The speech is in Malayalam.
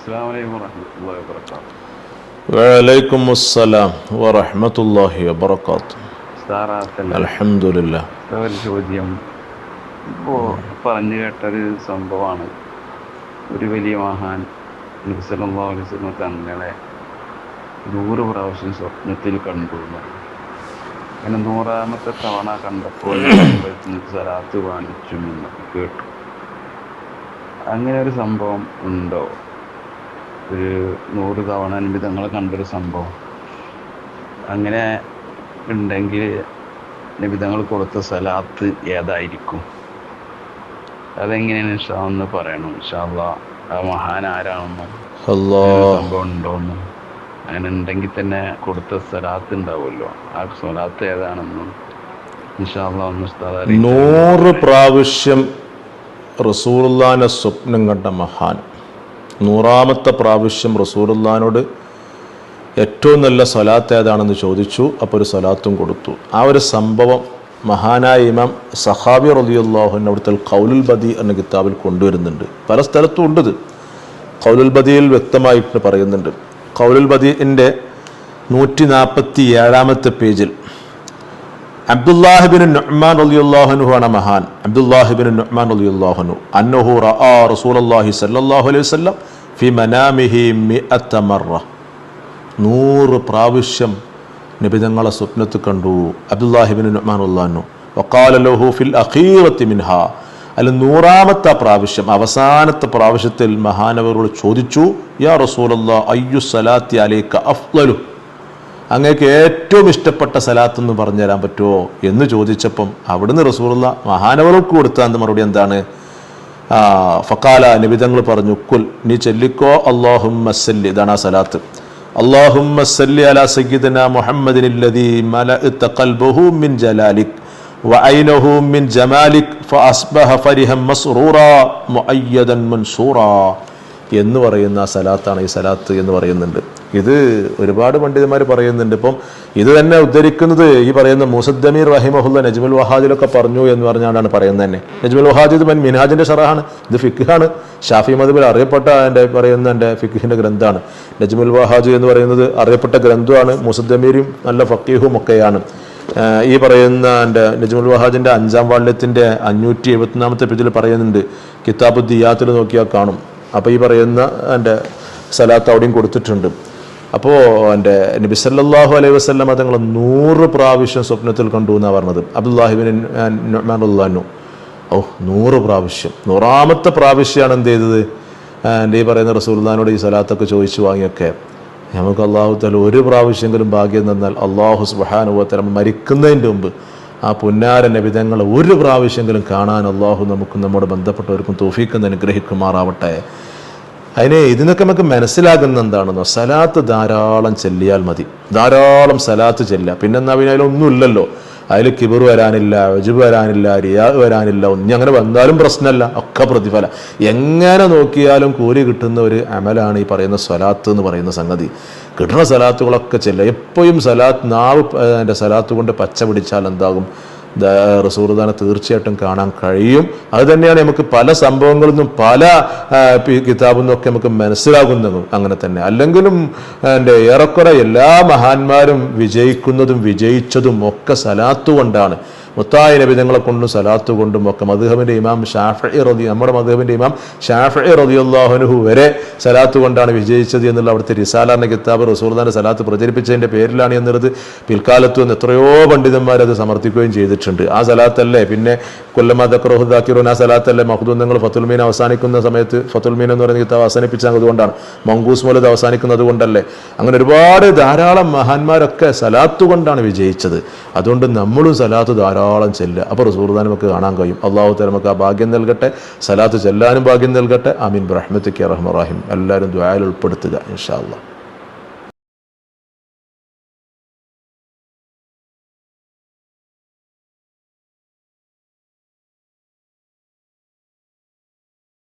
السلام عليكم ورحمة الله وبركاته വലൈക്കും അസ്സലാം വറഹ്മത്തുള്ളാഹി വബറകാത്ത് സാറാത്തല്ല അൽഹംദുലില്ലാ ഒരു ചോദ്യം ഇപ്പോൾ പറഞ്ഞു കേട്ടൊരു സംഭവമാണ് ഒരു വലിയ മഹാൻ നബിസല്ലാ അലൈവലം തങ്ങളെ നൂറ് പ്രാവശ്യം സ്വപ്നത്തിൽ കണ്ടു എന്ന്. അങ്ങനെ നൂറാമത്തെ തവണ കണ്ടപ്പോൾ സലാത്ത് വാങ്ങിച്ചു എന്ന് കേട്ടു അങ്ങനെ ഒരു സംഭവം ഉണ്ടോ ഒരു നൂറ് തവണ കണ്ട കണ്ടൊരു സംഭവം. അങ്ങനെ ഉണ്ടെങ്കിൽ നിബിതങ്ങൾ കൊടുത്ത സലാത്ത് ഏതായിരിക്കും? അതെങ്ങനെയാണ് ഇൻഷാ ഒന്ന് പറയണം. ഇൻഷാല്ല ആ മഹാൻ ആരാണെന്നും? സംഭവം ഉണ്ടോന്നും അങ്ങനെ ഉണ്ടെങ്കിൽ തന്നെ കൊടുത്ത സലാത്ത് ഉണ്ടാവുമല്ലോ. ആ സലാത്ത് ഏതാണെന്നും നൂറ് പ്രാവശ്യം റസൂലുള്ളാനെ സ്വപ്നം കണ്ട മഹാൻ. നൂറാമത്തെ പ്രാവശ്യം റസൂലുള്ളാനോട് ഏറ്റവും നല്ല സ്വലാത്ത് ഏതാണെന്ന് ചോദിച്ചു അപ്പോൾ ഒരു സ്വലാത്തും കൊടുത്തു. ആ ഒരു സംഭവം മഹാനായ ഇമാം സഹാബി റലിയുള്ളാഹുൻ അവിടുത്തെ കൗലുൽ ബദി എന്ന കിതാബിൽ കൊണ്ടുവരുന്നുണ്ട്. പല സ്ഥലത്തും ഉണ്ട് ഇത്. കൗലുൽ ബദിയിൽ വ്യക്തമായിട്ട് പറയുന്നുണ്ട്. കൗലുൽ ബദിന്റെ നൂറ്റി നാൽപ്പത്തി ഏഴാമത്തെ പേജിൽ അബ്ദുല്ലാഹിബിൻ നുഅ്മാൻ റളിയല്ലാഹു ആണ് മഹാൻ. അബ്ദുല്ലാഹിബിൻ നുഅ്മാൻ റളിയല്ലാഹു അന്നഹു റസൂൽ റസൂലുള്ളാഹി സ്വല്ലല്ലാഹു അലൈഹി വസല്ലം ഫി മനാമിഹി മി അത്തമറ നൂറ് പ്രാവശ്യം നബിതങ്ങളെ സ്വപ്നത്തിൽ കണ്ടു. അബ്ദുല്ലാഹിബിൻ നുഅ്മാൻ റളിയല്ലാഹു വഖാല ലഹു ഫിൽ അഖീറത്തി മിൻഹ. അല്ല നൂറാമത്തെ പ്രാവശ്യം അവസാനത്തെ പ്രാവശ്യത്തിൽ മഹാനവരോട് ചോദിച്ചു യാ റസൂലല്ലാ അയ്യു സലാത്തി അലൈക അഫ്ലു അങ്ങേക്ക് ഏറ്റവും ഇഷ്ടപ്പെട്ട സലാത്ത് എന്ന് പറഞ്ഞു തരാൻ പറ്റുമോ എന്ന് ചോദിച്ചപ്പം അവിടുന്ന് റസൂലുള്ള മഹാനവർക്ക് കൊടുത്ത അന്ന് മറുപടി എന്താണ്? ഫക്കാല നിബിതങ്ങൾ പറഞ്ഞു കുൽ നീ ചെല്ലിക്കോ അള്ളാഹും മസല്ലി ഇതാണ് ആ സലാത്ത് അള്ളാഹും മസല്ലി അല സയ്യിദന മുഹമ്മദിൻ الذي ملأت قلبه من جلالك وعينه من جمالك فأصبح فرحا مسرورا مؤيدا منصورا എന്ന് പറയുന്ന ആ സലാത്താണ് ഈ സലാത്ത് എന്ന് പറയുന്നുണ്ട് ഇത് ഒരുപാട് പണ്ഡിതന്മാർ പറയുന്നുണ്ട്. ഇപ്പം ഇത് തന്നെ ഉദ്ധരിക്കുന്നത് ഈ പറയുന്ന മുസദ്ദമീർ റഹിമഹുല്ല നജ്മുൽ വഹാദിലൊക്കെ പറഞ്ഞു എന്ന് പറഞ്ഞാണ് പറയുന്നത് തന്നെ നജ്മുൽ വഹാദ് ഇത് മിൻഹാജിന്റെ ഷറാണ് ഇത് ഫിഖാണ്. ഷാഫി മദബിൽ അറിയപ്പെട്ട എന്റെ പറയുന്ന എന്റെ ഫിഖിന്റെ ഗ്രന്ഥമാണ് നജ്മുൽ വഹാജു എന്ന് പറയുന്നത് അറിയപ്പെട്ട ഗ്രന്ഥമാണ് മുസദ്ദമീരും നല്ല ഫക്കീഹും ഒക്കെയാണ്. ഈ പറയുന്ന എന്റെ നജ്മുൽ വഹാജിന്റെ അഞ്ചാം വാള്യത്തിന്റെ അഞ്ഞൂറ്റി എഴുപത്തിനാമത്തെ പേജിൽ പറയുന്നുണ്ട് കിതാബ് ദിയാത്തിൽ നോക്കിയാൽ കാണും. അപ്പോൾ ഈ പറയുന്ന എന്റെ സലാത്ത് അവിടെയും കൊടുത്തിട്ടുണ്ട്. അപ്പോൾ എന്റെ നബി സല്ലാഹു അലൈഹി വസ്ലം തങ്ങൾ നൂറ് പ്രാവശ്യം സ്വപ്നത്തിൽ കണ്ടു എന്നാണ് പറഞ്ഞത്. അബ്ദുല്ലാഹിബിൻ നുഅ്മാനുല്ലാനു ഓ നൂറ് പ്രാവശ്യം. നൂറാമത്തെ പ്രാവശ്യമാണ് എന്ത് ചെയ്തത്? എന്റെ ഈ പറയുന്ന റസൂൽദാനോട് ഈ സലാത്തൊക്കെ ചോദിച്ചു വാങ്ങിയൊക്കെ. നമുക്ക് അള്ളാഹു തല ഒരു പ്രാവശ്യമെങ്കിലും ഭാഗ്യം തന്നാൽ അള്ളാഹു സുബാനുഭവത്തല മരിക്കുന്നതിന്റെ മുമ്പ് ആ പുന്നാര നബിതങ്ങളെ ഒരു പ്രാവശ്യമെങ്കിലും കാണാൻ അള്ളാഹു നമുക്ക് നമ്മുടെ ബന്ധപ്പെട്ടവർക്കും തോഫിക്കുന്ന അനുഗ്രഹിക്കുമാറാവട്ടെ. അതിനെ ഇതിനൊക്കെ നമുക്ക് മനസ്സിലാകുന്ന എന്താണെന്നോ സലാത്ത് ധാരാളം ചെല്ലിയാൽ മതി. ധാരാളം സലാത്ത് ചെല്ലുക. പിന്നെ എന്നാ പിന്നെ അതിലൊന്നുമില്ലല്ലോ അതിൽ കിബർ വരാനില്ല ഒജുബ് വരാനില്ല റിയാ വരാനില്ല ഒന്നും അങ്ങനെ വന്നാലും പ്രശ്നമല്ല. ഒക്കെ പ്രതിഫല. എങ്ങനെ നോക്കിയാലും കൂലി കിട്ടുന്ന ഒരു അമലാണ് ഈ പറയുന്ന സ്വലാത്ത് എന്ന് പറയുന്ന സംഗതി. കിട്ടുന്ന സലാത്തുകളൊക്കെ ചെല്ലുക. എപ്പോഴും സലാത്ത് നാവ് എന്റെ സലാത്ത് കൊണ്ട് പച്ച പിടിച്ചാൽ എന്താകും? റസൂർദാനെ തീർച്ചയായിട്ടും കാണാൻ കഴിയും. അത് തന്നെയാണ് നമുക്ക് പല സംഭവങ്ങളിൽ നിന്നും പല കിതാബിൽ നിന്നൊക്കെ നമുക്ക് മനസ്സിലാകുന്നതും അങ്ങനെ തന്നെ. അല്ലെങ്കിലും എന്റെ ഏറെക്കുറെ എല്ലാ മഹാന്മാരും വിജയിക്കുന്നതും വിജയിച്ചതും ഒക്കെ സലാത്ത് കൊണ്ടാണ്. മുത്തായ നബിതങ്ങളെ കൊണ്ടും സലാത്ത് കൊണ്ടും ഒക്കെ മധുഹബിന്റെ ഇമാം ഷാഫി റതി നമ്മുടെ മധുഹബിന്റെ ഇമാം ഷാഫി അള്ളാഹുനുഹു വരെ സലാത്ത് കൊണ്ടാണ് വിജയിച്ചത് എന്നുള്ള അവിടുത്തെ റിസാലാന കിതാബ് റസൂർദാന്റെ സലാത്ത് പ്രചരിപ്പിച്ചതിന്റെ പേരിലാണ് എന്നുള്ളത്. പിൽക്കാലത്ത് വന്ന് എത്രയോ പണ്ഡിതന്മാർ അത് സമർത്ഥിക്കുകയും ചെയ്തിട്ടുണ്ട്. ആ സലാത്തല്ലേ പിന്നെ കൊല്ലമാദക്രോഹുദാക്കിറോൻ ആ സലാത്തല്ലേ മഹദൂന്നങ്ങൾ ഫത്തുൽമീൻ അവസാനിക്കുന്ന സമയത്ത് ഫത്തുൽമീൻ എന്ന് പറയുന്ന കിതാബ് അവസാനിപ്പിച്ചത് അതുകൊണ്ടാണ്. മങ്കൂസ് മുലത് അവസാനിക്കുന്നത് കൊണ്ടല്ലേ? അങ്ങനെ ഒരുപാട് ധാരാളം മഹാന്മാരൊക്കെ സലാത്ത് കൊണ്ടാണ് വിജയിച്ചത്. അതുകൊണ്ട് നമ്മളും സലാത്ത് ധാരാളം ചെല്ലുക. അപ്പോൾ റസൂർദാൻ നമുക്ക് കാണാൻ കഴിയും. അള്ളാഹു തല നമുക്ക് ആ ഭാഗ്യം നൽകട്ടെ സലാത്ത് ചെല്ലാനും ഭാഗ്യം നൽകട്ടെ. അമീൻ റഹ്മത്തിക്ക് റഹ്മറാഹിം എല്ലാവരും ദ്വായാൽ ഉൾപ്പെടുത്തുക ഇൻഷാ അള്ളാഹ്